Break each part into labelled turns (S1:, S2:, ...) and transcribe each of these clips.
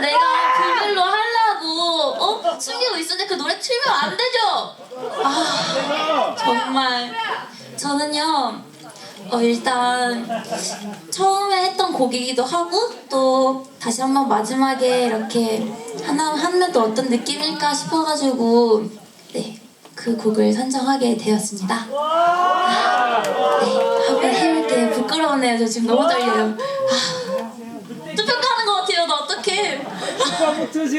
S1: 내가 비밀로 하려고 어 숨기고 있었는데 그 노래 틀면 안 되죠? 아 정말 저는요 어 일단 처음에 했던 곡이기도 하고 또 다시 한번 마지막에 이렇게 하나 하면 또 어떤 느낌일까 싶어가지고 네 그 곡을 선정하게 되었습니다. 아, 네 한번 해볼게요. 부끄러우네요. 저 지금 너무 떨려요. 아, 투표하는 것 같아요. 나 어떡해.
S2: 슈퍼보트지.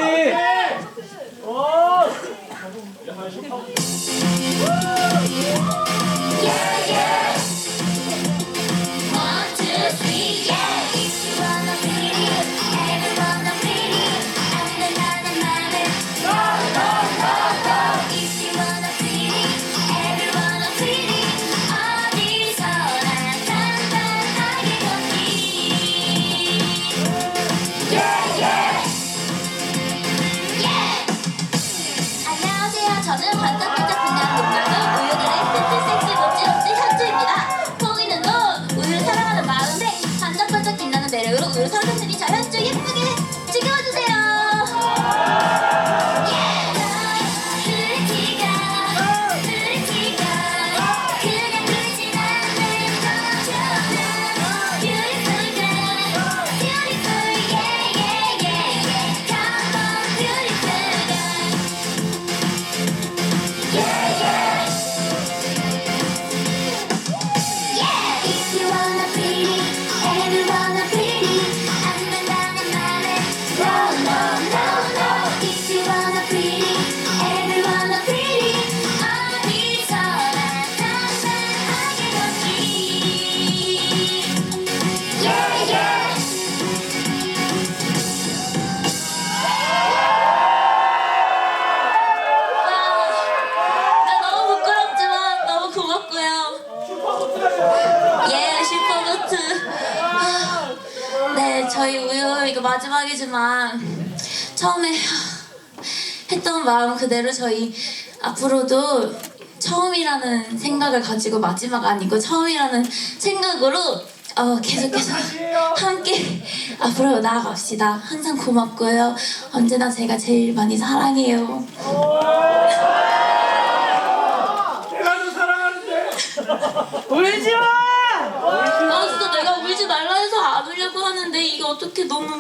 S1: One, 저는 반짝반짝 빛나는 눈물로 우유들의 튼튼 섹시 멋지멋지 현주입니다. 보이는 눈, 우유를 사랑하는 마음에 반짝반짝 빛나는 매력으로 우유 선생님이 저 현주 예쁘게 저희 우유 이거 마지막이지만 처음에 했던 마음 그대로 저희 앞으로도 처음이라는 생각을 가지고 마지막 아니고 처음이라는 생각으로 어, 계속해서 함께 앞으로 나아갑시다. 항상 고맙고요. 언제나 제가 제일 많이 사랑해요.
S2: 내가 너 사랑하는데.
S3: 울지 마!
S1: 아 진짜 내가 울지 말라 해서 안 울려고 하는데 이게 어떻게 너무.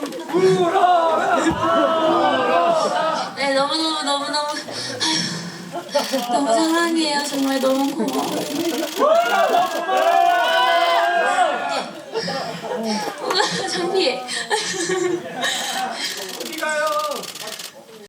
S1: 네 너무 너무 너무 너무 아휴, 너무 사랑해요 정말 너무 고마워요. 우와, 창피해.